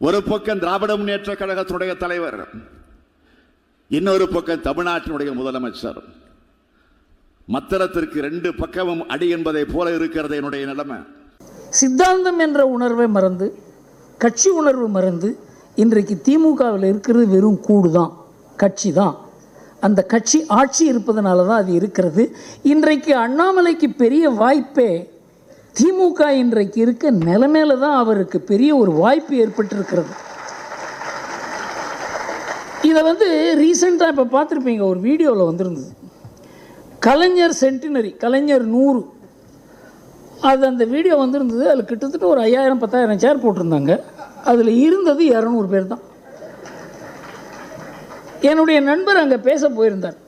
ஒரு பக்கம் திராவிட முன்னேற்ற கழகத்தினுடைய தலைவர் இன்னொரு பக்கம் தமிழ்நாட்டினுடைய முதலமைச்சர். மத்திரத்திற்கு ரெண்டு பக்கமும் அடி என்பதை போல இருக்கிறது என்னுடைய நிலைமை. சித்தாந்தம் என்ற உணர்வை மறந்து கட்சி உணர்வு மறந்து இன்றைக்கு திமுகவில் இருக்கிறது வெறும் கூடு தான் கட்சி தான் அந்த கட்சி ஆட்சி இருப்பதனால தான் அது இருக்கிறது. இன்றைக்கு அண்ணாமலைக்கு பெரிய வாய்ப்பே திமுக இன்றைக்கு இருக்க நிலைமையில தான் அவருக்கு பெரிய ஒரு வாய்ப்பு ஏற்பட்டிருக்கிறது. இதை வந்து ரீசெண்டாக இப்போ பார்த்துருப்பீங்க ஒரு வீடியோவில் வந்திருந்தது. கலைஞர் சென்டினரி கலைஞர் நூறு. அது அந்த வீடியோ வந்திருந்தது அதில் கிட்டத்தட்ட ஒரு ஐயாயிரம் பத்தாயிரம் சேர் போட்டிருந்தாங்க. அதில் இருந்தது இரநூறு பேர் தான். என்னுடைய நண்பர் அங்கே பேச போயிருந்தார்.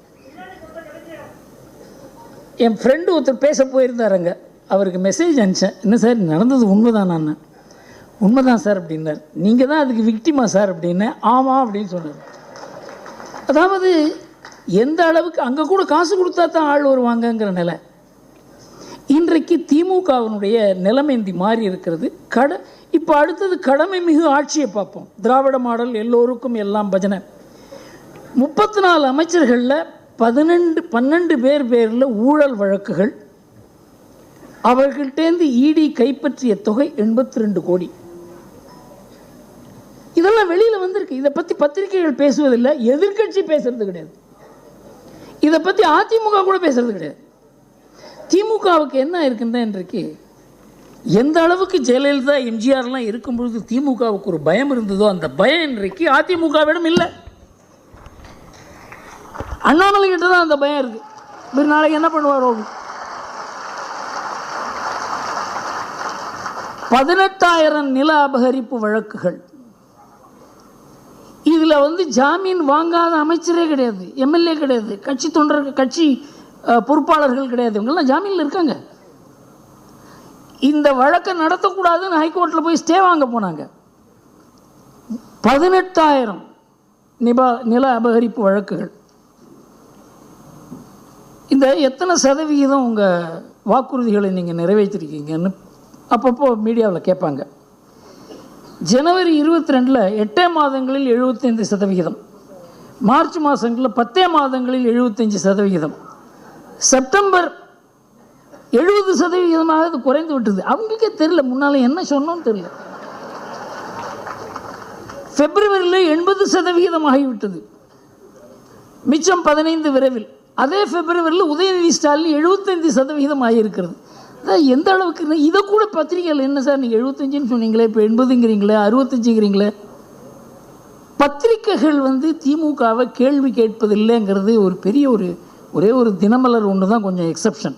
என் ஃப்ரெண்டு ஒருத்தர் பேச போயிருந்தார் அங்கே. அவருக்கு மெசேஜ் அனுப்பிச்சேன். என்ன சார் நடந்தது உண்மைதான் நான். உண்மைதான் சார் அப்படின்னார். நீங்கள் தான் அதுக்கு விக்டிமா சார் அப்படின்னு ஆமாம் அப்படின்னு சொன்னார். அதாவது எந்த அளவுக்கு அங்கே கூட காசு கொடுத்தா தான் ஆள் வருவாங்கங்கிற நிலை. இன்றைக்கு திமுகவினுடைய நிலைமை இந்த மாறி இருக்கிறது. கட இப்போ அடுத்தது கடமை மிகு ஆட்சியை பார்ப்போம். திராவிட மாடல் எல்லோருக்கும் எல்லாம் பஜனை. முப்பத்தி நாலு அமைச்சர்களில் பதினெண்டு பன்னெண்டு பேர் பேரில் ஊழல் வழக்குகள் அவர்கள்ட்டேந்து இடி கைப்பற்றிய தொகை எண்பத்தி ரெண்டு கோடி. இதெல்லாம் வெளியில் வந்திருக்கு. இதை பற்றி பத்திரிகைகள் பேசுவதில்லை. எதிர்க்கட்சி பேசுறது கிடையாது. இதை பற்றி அதிமுக கூட பேசுறது கிடையாது. திமுகவுக்கு என்ன இருக்குன்னு இன்றைக்கு எந்த அளவுக்கு ஜெயலலிதா எம்ஜிஆர்லாம் இருக்கும் பொழுது திமுகவுக்கு ஒரு பயம் இருந்ததோ அந்த பயம் இன்றைக்கு அதிமுகவிடம் இல்லை. அண்ணாமலை கிட்ட தான் அந்த பயம் இருக்குது இவர் நாளைக்கு என்ன பண்ணுவாரோ பதினெட்டாயிரம் நில அபகரிப்பு வழக்குகள். இதில் வந்து ஜாமீன் வாங்காத அமைச்சரே கிடையாது எம்எல்ஏ கிடையாது கட்சி தொண்டர்கள் கட்சி பொறுப்பாளர்கள் கிடையாது. இவங்கெல்லாம் ஜாமீனில் இருக்காங்க. இந்த வழக்கை நடத்தக்கூடாதுன்னு ஹைகோர்ட்டில் போய் ஸ்டே வாங்க போனாங்க. பதினெட்டாயிரம் நிபா நில அபகரிப்பு வழக்குகள். இந்த எத்தனை சதவிகிதம் உங்கள் வாக்குறுதிகளை நீங்கள் நிறைவேற்றிருக்கீங்கன்னு அப்பப்போ மீடியாவில் கேட்பாங்க. ஜனவரி இருபத்தி ரெண்டில் எட்டே மாதங்களில் எழுபத்தைந்து சதவிகிதம். மார்ச் மாதங்களில் பத்தே மாதங்களில் எழுபத்தஞ்சு சதவிகிதம். செப்டம்பர் எழுபது சதவிகிதமாக அது குறைந்து விட்டது. அவங்களுக்கே தெரியல முன்னால் என்ன சொன்னோன்னு தெரியல. பிப்ரவரியில் எண்பது சதவிகிதம் ஆகிவிட்டது. மிச்சம் பதினைந்து விரைவில். அதே பிப்ரவரியில் உதயநிதி ஸ்டாலின் எழுபத்தைந்து சதவிகிதம் ஆகியிருக்கிறது. அதான் எந்த அளவுக்கு இதை கூட பத்திரிகையில் என்ன சார் நீங்கள் எழுபத்தஞ்சுன்னு சொன்னீங்களே இப்போ எண்பதுங்கிறீங்களே அறுபத்தஞ்சுங்கிறீங்களே? பத்திரிக்கைகள் வந்து திமுகவை கேள்வி கேட்பதில்லைங்கிறது ஒரு பெரிய ஒரு ஒரே ஒரு தினமலர் ஒன்று தான் கொஞ்சம் எக்ஸப்ஷன்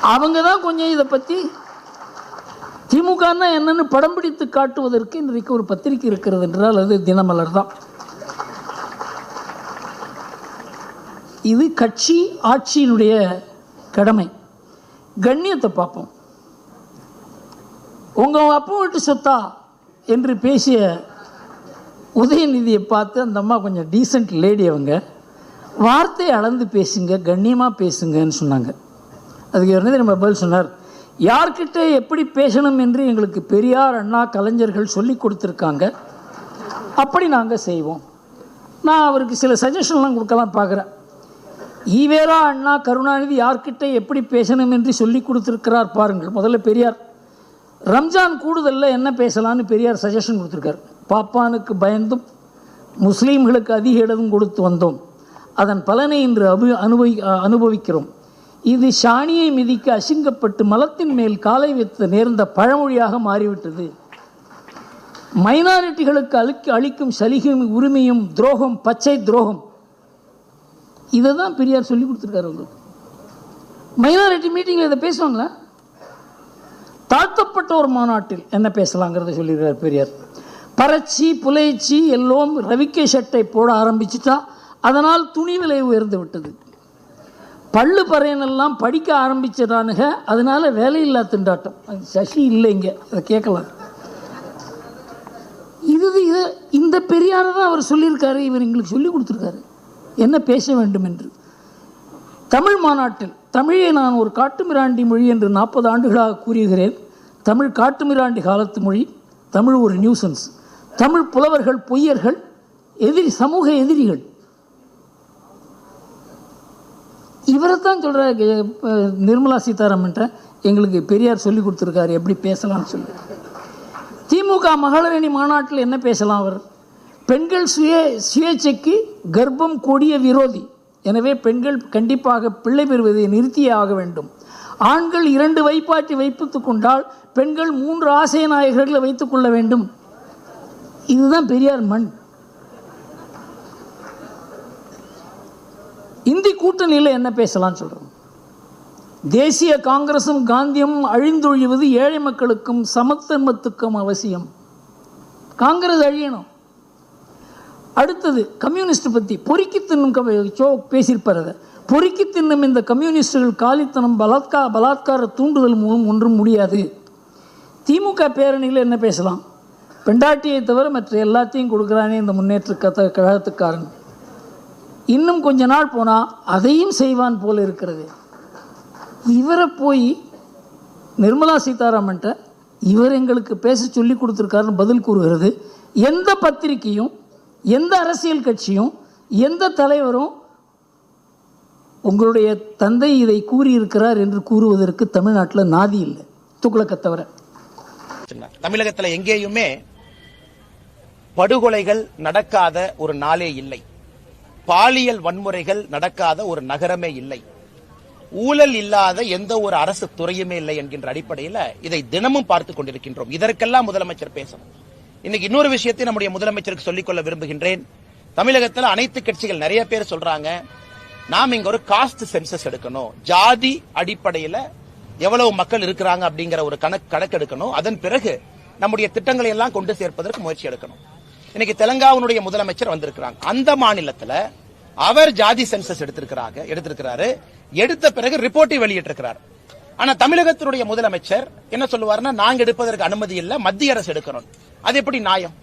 அவங்க தான் கொஞ்சம் இதை பற்றி திமுகன்னா என்னன்னு படம் பிடித்து காட்டுவதற்கு இன்றைக்கு ஒரு பத்திரிக்கை இருக்கிறது என்றால் அது தினமலர் தான் இது கட்சி ஆட்சியினுடைய கடமை. கண்ணியத்தை பார்ப்போம். உங்கள் அப்பா வீட்டு சொத்தா? என்று பேசிய உதயநிதியை பார்த்து அந்த அம்மா கொஞ்சம் டீசென்ட் லேடி அவங்க. வார்த்தை அளந்து பேசுங்க கண்ணியமாக பேசுங்கன்னு சொன்னாங்க. அதுக்கு என்ன நம்ம பதில் சொன்னார். யார்கிட்ட எப்படி பேசணும் என்று எங்களுக்கு பெரியார் அண்ணா கலைஞர்கள் சொல்லி கொடுத்துருக்காங்க. அப்படி நாங்கள் செய்வோம். நான் அவருக்கு சில சஜஷன்லாம் கொடுக்கலாம் பார்க்குறேன். ஈவேரா அண்ணா கருணாநிதி யார்கிட்ட எப்படி பேசணும் என்று சொல்லி கொடுத்துருக்கிறார் பாருங்கள். முதல்ல பெரியார். ரம்ஜான் கூடுதலில் என்ன பேசலான்னு பெரியார் சஜஷன் கொடுத்துருக்கார். பாப்பானுக்கு பயந்தும் முஸ்லீம்களுக்கு அதிக இடம் கொடுத்து வந்தோம். அதன் பலனை இன்று அபு அனுபவி அனுபவிக்கிறோம். இது ஷானியை மிதிக்க அசிங்கப்பட்டு மலத்தின் மேல் காலை வைத்து நேர்ந்த பழமொழியாக மாறிவிட்டது. மைனாரிட்டிகளுக்கு அளிக்க அளிக்கும் சலுகையும் உரிமையும் துரோகம் பச்சை துரோகம் இதை தான் பெரியார் சொல்லி கொடுத்துருக்காரு உங்களுக்கு மைனாரிட்டி மீட்டிங்கில் இதை பேசுவாங்களா? தாழ்த்தப்பட்ட ஒரு மாநாட்டில் என்ன பேசலாங்கிறத சொல்லியிருக்கார் பெரியார். பறச்சி புலைச்சி எல்லோரும் ரவிக்கை ஷட்டை போட ஆரம்பிச்சிட்டா அதனால் துணி விலை உயர்ந்து விட்டது. பள்ளு பறையனெல்லாம் படிக்க ஆரம்பிச்சிடானுங்க அதனால் வேலையில்லா திண்டாட்டம். சசி இல்லைங்க அதை கேட்கலாம். இது இது இந்த பெரியாரை தான் அவர் சொல்லியிருக்காரு இவர் எங்களுக்கு சொல்லி கொடுத்துருக்காரு. என்ன பேச வேண்டும் என்று தமிழ் மாநாட்டில் தமிழை நான் ஒரு காட்டுமிராண்டி மொழி என்று நாற்பது ஆண்டுகளாக கூறுகிறேன். தமிழ் காட்டுமிராண்டி காலத்து மொழி தமிழ் ஒரு நியூசன்ஸ். தமிழ் புலவர்கள் பொய்யர்கள் எதிரி சமூக எதிரிகள். இவரை தான் சொல்கிறார் நிர்மலா சீதாராமன்ட்ட எங்களுக்கு பெரியார் சொல்லி கொடுத்துருக்காரு எப்படி பேசலாம்னு சொல்லி. திமுக மகளிரணி மாநாட்டில் என்ன பேசலாம் அவர்? பெண்கள் சுய சுயேட்சைக்கு கர்ப்பம் கொடிய விரோதி. எனவே பெண்கள் கண்டிப்பாக பிள்ளை பெறுவதை நிறுத்தியே ஆக வேண்டும். ஆண்கள் இரண்டு வைப்பாட்டி வைப்பித்து கொண்டால் பெண்கள் மூன்று ஆசை நாயகர்களை வைத்துக் கொள்ள வேண்டும். இதுதான் பெரியார் மண். இந்தி கூட்டணியில் என்ன பேசலாம்னு சொல்கிறோம் தேசிய காங்கிரசும் காந்தியும் அழிந்தொழிவது ஏழை மக்களுக்கும் சமத்தன்மத்துக்கும் அவசியம். காங்கிரஸ் அழியணும். அடுத்தது கம்யூனிஸ்ட் பற்றி பொறுக்கி தின்னும் கம- சோ பேசியிருப்பார் அதை. பொறுக்கி தின்னும் இந்த கம்யூனிஸ்டுகள் காலித்தனம் பலாத்கா பலாத்கார தூண்டுதல் மூலம் ஒன்றும் முடியாது. திமுக பேரணியில் என்ன பேசலாம்? பெண்டாட்டியை தவிர மற்ற எல்லாத்தையும் கொடுக்குறானே இந்த முன்னேற்ற கத கழகத்துக்காரன். இன்னும் கொஞ்ச நாள் போனால் அதையும் செய்வான் போல இருக்கிறது. இவரை போய் நிர்மலா சீதாராமன்ட்ட இவர் எங்களுக்கு பேச சொல்லி கொடுத்துருக்காருன்னு பதில் கூறுகிறது. எந்த பத்திரிக்கையும் எந்த அரசியல் கட்சியும் எந்த தலைவரும் உங்களுடைய தந்தை இதை கூறியிருக்கிறார் என்று கூறுவதற்கு தமிழ்நாட்டில் நாதி இல்லை. துக்குளக்க தவிர. தமிழகத்துல எங்கேயுமே படுகொலைகள் நடக்காத ஒரு நாளே இல்லை. பாலியல் வன்முறைகள் நடக்காத ஒரு நகரமே இல்லை. ஊழல் இல்லாத எந்த ஒரு அரசு துறையுமே இல்லை என்கின்ற அடிப்படையில இதை தினமும் பார்த்துக் கொண்டிருக்கின்றோம். இதற்கெல்லாம் முதலமைச்சர் பேசணும். இன்னைக்கு இன்னொரு விஷயத்தை நம்முடைய முதலமைச்சருக்கு சொல்லிக்கொள்ள விரும்புகின்றேன். தமிழகத்தில் அனைத்து கட்சிகள் நிறைய பேர் சொல்றாங்க நாம் இங்க ஒரு காஸ்ட் சென்சஸ் எடுக்கணும். ஜாதி அடிப்படையில எவ்வளவு மக்கள் இருக்கிறாங்க அப்படிங்கிற ஒரு கணக்கு கணக்கு எடுக்கணும் அதன் பிறகு நம்முடைய திட்டங்களை எல்லாம் கொண்டு சேர்ப்பதற்கு முயற்சி எடுக்கணும். இன்னைக்கு தெலங்காவனுடைய முதலமைச்சர் வந்திருக்கிறாங்க. அந்த மாநிலத்துல அவர் ஜாதி சென்சஸ் எடுத்திருக்கிறாங்க எடுத்திருக்கிறாரு. எடுத்த பிறகு ரிப்போர்ட்டை வெளியிட்டிருக்கிறார். ஆனா தமிழகத்தினுடைய முதலமைச்சர் என்ன சொல்லுவாருன்னா நாங்க எடுப்பதற்கு அனுமதி இல்ல மத்திய அரசு எடுக்கணும். அது எப்படி நியாயம்?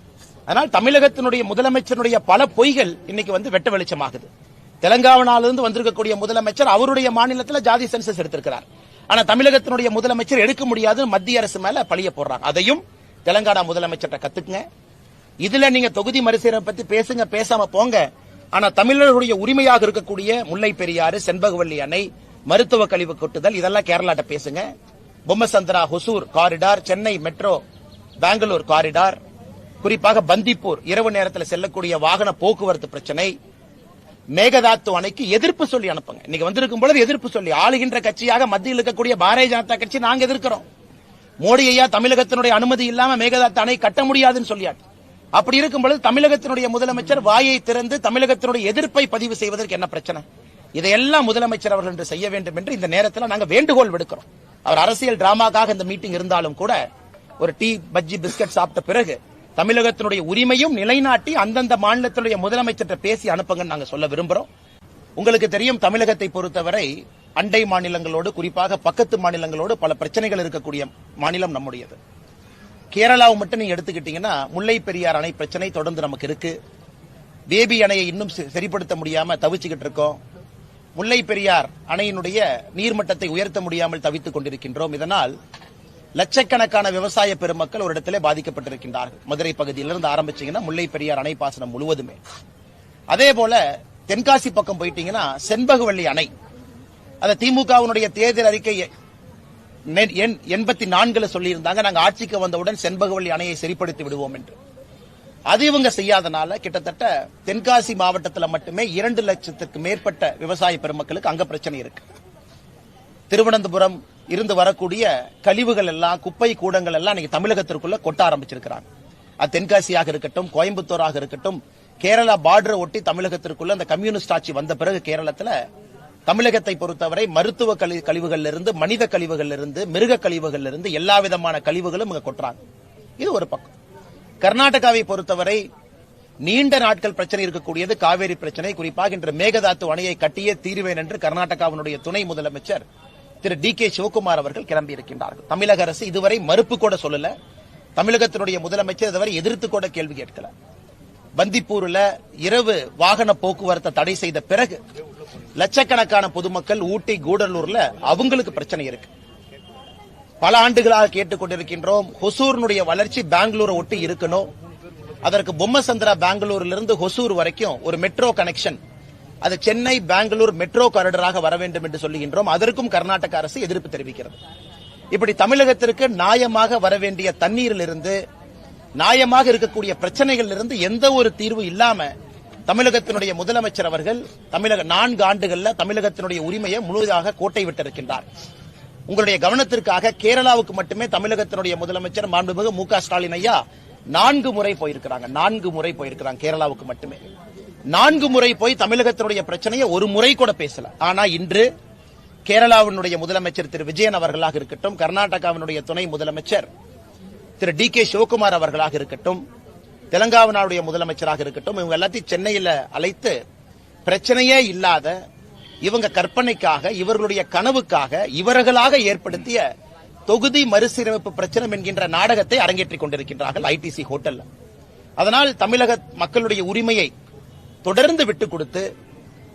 அதனால் தமிழகத்தினுடைய முதலமைச்சருடைய பல பொய்கள் இன்னைக்கு வந்து வெட்ட வெளிச்சமாகுது. தெலங்கானாவிலிருந்து வந்திருக்கக்கூடிய முதலமைச்சர் அவருடைய மாநிலத்தில் ஜாதி சென்சஸ் எடுத்திருக்கிறார். ஆனா தமிழகத்தினுடைய முதலமைச்சர் எடுக்க முடியாதுன்னு மத்திய அரசு மேல பழிய போடுறாங்க. அதையும் தெலங்கானா முதலமைச்சர்கிட்ட கத்துக்குங்க. இதுல நீங்க தொகுதி மறுசீரமை பத்தி பேசுங்க பேசாம போங்க. ஆனா தமிழர்களுடைய உரிமையாக இருக்கக்கூடிய முல்லை பெரியாறு செண்பகவல்லி அணை மருத்துவ கழிவு கொட்டுதல் இதெல்லாம் கேரளாட்ட பேசுங்க. Bommasandra Hosur corridor Chennai metro Bangalore corridor குறிப்பாக பந்திப்பூர் இரவு நேரத்தில் செல்லக்கூடிய வாகன போக்குவரத்து பிரச்சனை. மேகதாத்து அணைக்கு எதிர்ப்பு சொல்லி அனுப்புங்க. இன்னைக்கு வந்திருக்கும் பொழுது எதிர்ப்பு சொல்லி ஆளுகின்ற கட்சியாக மத்தியில் இருக்கக்கூடிய பாரதிய ஜனதா கட்சி நாங்க எதிர்க்கிறோம். மோடி ஐயா தமிழகத்தினுடைய அனுமதி இல்லாம மேகதாத்து அணை கட்ட முடியாதுன்னு சொல்லியாட்டு அப்படி இருக்கும் பொழுது தமிழகத்தினுடைய முதலமைச்சர் வாயை திறந்து தமிழகத்தினுடைய எதிர்ப்பை பதிவு செய்வதற்கு என்ன பிரச்சனை? இதையெல்லாம் முதலமைச்சர் அவர்கள் என்று செய்ய வேண்டும் என்று இந்த நேரத்தில் நாங்கள் வேண்டுகோள் விடுக்கிறோம். அவர் அரசியல் டிராமாக்காக இந்த மீட்டிங் இருந்தாலும் கூட ஒரு டீ பஜ்ஜி பிஸ்கட் சாப்பிட்ட பிறகு தமிழகத்தினுடைய உரிமையும் நிலைநாட்டி அந்தந்த மாநிலத்தினுடைய முதலமைச்சர்கிட்ட பேசி அனுப்புங்கன்னு நாங்க சொல்ல விரும்புறோம். உங்களுக்கு தெரியும் தமிழகத்தை பொறுத்தவரை அண்டை மாநிலங்களோடு குறிப்பாக பக்கத்து மாநிலங்களோடு பல பிரச்சனைகள் இருக்கக்கூடிய மாநிலம் நம்முடையது. கேரளாவை மட்டும் நீங்க எடுத்துக்கிட்டீங்கன்னா முல்லை பெரியார் அணை பிரச்சனை தொடர்ந்து நமக்கு இருக்கு. பேபி அணையை இன்னும் செ- சரிப்படுத்த முடியாம தவிச்சுக்கிட்டு இருக்கோம். முல்லை பெரியார் அணையினுடைய நீர்மட்டத்தை உயர்த்த முடியாமல் தவித்துக் கொண்டிருக்கின்றோம். இதனால் லட்சக்கணக்கான விவசாய பெருமக்கள் ஒரு இடத்திலே பாதிக்கப்பட்டிருக்கின்றார்கள். மதுரை பகுதியிலிருந்து ஆரம்பிச்சீங்கன்னா முல்லை பெரியார் அணை பாசனம் முழுவதுமே. அதே போல தென்காசி பக்கம் போயிட்டீங்கன்னா செண்பகவள்ளி அணை. அந்த திமுகவினுடைய தேர்தல் அறிக்கை எண் எண்பத்தி நான்குல சொல்லியிருந்தாங்க. நாங்கள் ஆட்சிக்கு வந்தவுடன் செண்பகவள்ளி அணையை சரிப்படுத்தி விடுவோம் என்று. அது இவங்க செய்யாதனால கிட்டத்தட்ட தென்காசி மாவட்டத்தில் மட்டுமே இரண்டு லட்சத்துக்கு மேற்பட்ட விவசாய பெருமக்களுக்கு அங்க பிரச்சனை இருக்கு. திருவனந்தபுரம் இருந்து வரக்கூடிய கழிவுகள் எல்லாம் குப்பை கூடங்கள் எல்லாம் இன்னைக்கு தமிழகத்திற்குள்ள கொட்ட ஆரம்பிச்சிருக்கிறாங்க. அது தென்காசியாக இருக்கட்டும் கோயம்புத்தூராக இருக்கட்டும் கேரளா பார்டர் ஒட்டி தமிழகத்திற்குள்ள அந்த கம்யூனிஸ்ட் ஆட்சி வந்த பிறகு கேரளத்துல தமிழகத்தை பொறுத்தவரை மருத்துவ கழி- கழிவுகள்ல இருந்து மனித கழிவுகள்ல இருந்து மிருக கழிவுகள்ல இருந்து எல்லா விதமான கழிவுகளும் இங்க கொட்டுறாங்க. இது ஒரு பக்கம். கர்நாடகாவை பொறுத்தவரை நீண்ட நாட்கள் பிரச்சனை இருக்கக்கூடியது காவேரி பிரச்சனை. குறிப்பாக இன்று மேகதாத்து அணையை கட்டியே தீருவேன் என்று கர்நாடகாவினுடைய துணை முதலமைச்சர் திரு டி கே சிவகுமார் அவர்கள் கிளம்பி இருக்கின்றார்கள் தமிழக அரசு இதுவரை மறுப்பு கூட சொல்லல. தமிழகத்தினுடைய முதலமைச்சர் இதுவரை எதிர்த்து கூட கேள்வி கேட்கல. பந்திப்பூர்ல இரவு வாகன போக்குவரத்தை தடை செய்த பிறகு லட்சக்கணக்கான பொதுமக்கள் ஊட்டி கூடலூர்ல அவங்களுக்கு பிரச்சனை இருக்கு. பல ஆண்டுகளாக கேட்டுக்கொண்டிருக்கின்றோம். ஹொசூரினுடைய வளர்ச்சி பெங்களூரை ஒட்டி இருக்கணும். அதற்கு பொம்மசந்திரா பெங்களூரிலிருந்து ஹொசூர் வரைக்கும் ஒரு மெட்ரோ கனெக்ஷன் அது சென்னை பெங்களூர் மெட்ரோ காரிடராக வர வேண்டும் என்று சொல்லுகின்றோம். அதற்கும் கர்நாடக அரசு எதிர்ப்பு தெரிவிக்கிறது. இப்படி தமிழகத்திற்கு நியாயமாக வர வேண்டிய தண்ணீரிலிருந்து நியாயமாக இருக்கக்கூடிய பிரச்சனைகள் இருந்து எந்த ஒரு தீர்வு இல்லாம தமிழகத்தினுடைய முதலமைச்சர் அவர்கள் தமிழக நான்கு ஆண்டுகள்ல தமிழகத்தினுடைய உரிமையை முழுவதாக கோட்டை விட்டிருக்கின்றார். உங்களுடைய கவனத்திற்காக கேரளாவுக்கு மட்டுமே தமிழகத்தினுடைய முதலமைச்சர் மாண்புமிகு மு க ஸ்டாலின் ஐயா நான்கு முறை போயிருக்கிறாங்க. நான்கு முறை போயிருக்கிறாங்க கேரளாவுக்கு மட்டுமே. நான்கு முறை போய் தமிழகத்தினுடைய பிரச்சனையை ஒரு முறை கூட பேசல. ஆனா இன்று கேரளாவினுடைய முதலமைச்சர் திரு விஜயன் அவர்களாக இருக்கட்டும் கர்நாடகாவினுடைய துணை முதலமைச்சர் திரு டி கே சிவகுமார் அவர்களாக இருக்கட்டும் தெலங்கானாவுடைய முதலமைச்சராக இருக்கட்டும் இவங்க எல்லாத்தையும் சென்னையில் அழைத்து பிரச்சனையே இல்லாத இவங்க கற்பனைக்காக இவர்களுடைய கனவுக்காக இவர்களாக ஏற்படுத்திய தொகுதி மறுசீரமைப்பு பிரச்சனை என்கின்ற நாடகத்தை அரங்கேற்றிக் கொண்டிருக்கின்றார்கள் ஐடிசி ஹோட்டல்ல. அதனால் தமிழக மக்களுடைய உரிமையை தொடர்ந்து விட்டுக் கொடுத்து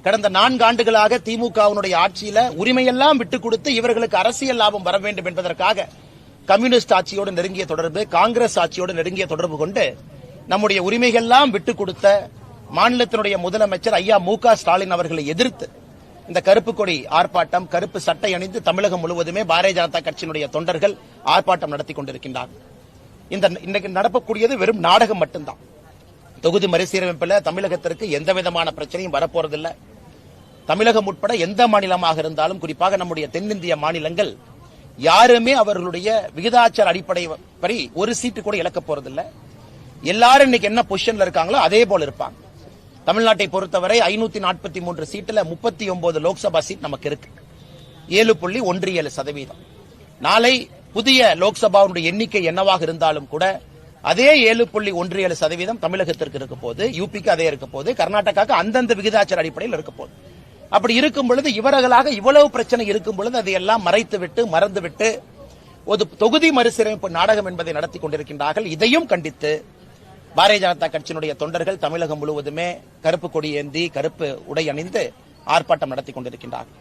கடந்த நான்கு ஆண்டுகளாக திமுகவினுடைய ஆட்சியில உரிமையெல்லாம் விட்டுக் கொடுத்து இவர்களுக்கு அரசியல் லாபம் வர வேண்டும் என்பதற்காக கம்யூனிஸ்ட் ஆட்சியோடு நெருங்கிய தொடர்பு காங்கிரஸ் ஆட்சியோடு நெருங்கிய தொடர்பு கொண்டு நம்முடைய உரிமைகள்லாம் விட்டுக் கொடுத்த மாநிலத்தினுடைய முதலமைச்சர் ஐயா மு க ஸ்டாலின் அவர்களை எதிர்த்து இந்த கருப்பு கொடி ஆர்ப்பாட்டம் கருப்பு சட்டை அணிந்து தமிழகம் முழுவதுமே பாரதிய ஜனதா கட்சியினுடைய தொண்டர்கள் ஆர்ப்பாட்டம் நடத்தி கொண்டிருக்கின்றார்கள் இந்த இன்னைக்கு நடக்கக்கூடியது வெறும் நாடகம் மட்டும்தான். தொகுதி மறுசீரமைப்பில் தமிழகத்திற்கு எந்த விதமான பிரச்சனையும் வரப்போறதில்லை. தமிழகம் உட்பட எந்த மாநிலமாக இருந்தாலும் குறிப்பாக நம்முடைய தென்னிந்திய மாநிலங்கள் யாருமே அவர்களுடைய விகிதாச்சார அடிப்படை படி ஒரு சீட்டு கூட இழக்க போறதில்லை. எல்லாரும் இன்னைக்கு என்ன பொசிஷன்ல இருக்காங்களோ அதே போல இருப்பாங்க. தமிழ்நாட்டை பொறுத்தவரை ஐநூத்தி நாற்பத்தி மூன்று சீட்டில் முப்பத்தி ஒன்பது லோக்சபா சீட் நமக்கு இருக்கு. ஏழு புள்ளி ஒன்று ஏழு சதவீதம். நாளை புதிய லோக்சபாவுடைய எண்ணிக்கை என்னவாக இருந்தாலும் கூட அதே ஏழு புள்ளி ஒன்று ஏழு சதவீதம் தமிழகத்திற்கு இருக்க போது யூபிக்கு அதே இருக்க போது கர்நாடகாவுக்கு அந்தந்த விகிதாச்சார அடிப்படையில் இருக்க போகுது. அப்படி இருக்கும் பொழுது இவர்களாக இவ்வளவு பிரச்சனை இருக்கும் பொழுது அதையெல்லாம் மறைத்துவிட்டு மறந்துவிட்டு ஒரு தொகுதி மறுசீரமைப்பு நாடகம் என்பதை நடத்தி கொண்டிருக்கின்றார்கள். இதையும் கண்டித்து பாரதிய ஜனதா கட்சியினுடைய தொண்டர்கள் தமிழகம் முழுவதுமே கருப்பு கொடி ஏந்தி கருப்பு உடை அணிந்து ஆர்ப்பாட்டம் நடத்தி கொண்டிருக்கின்றார்கள்.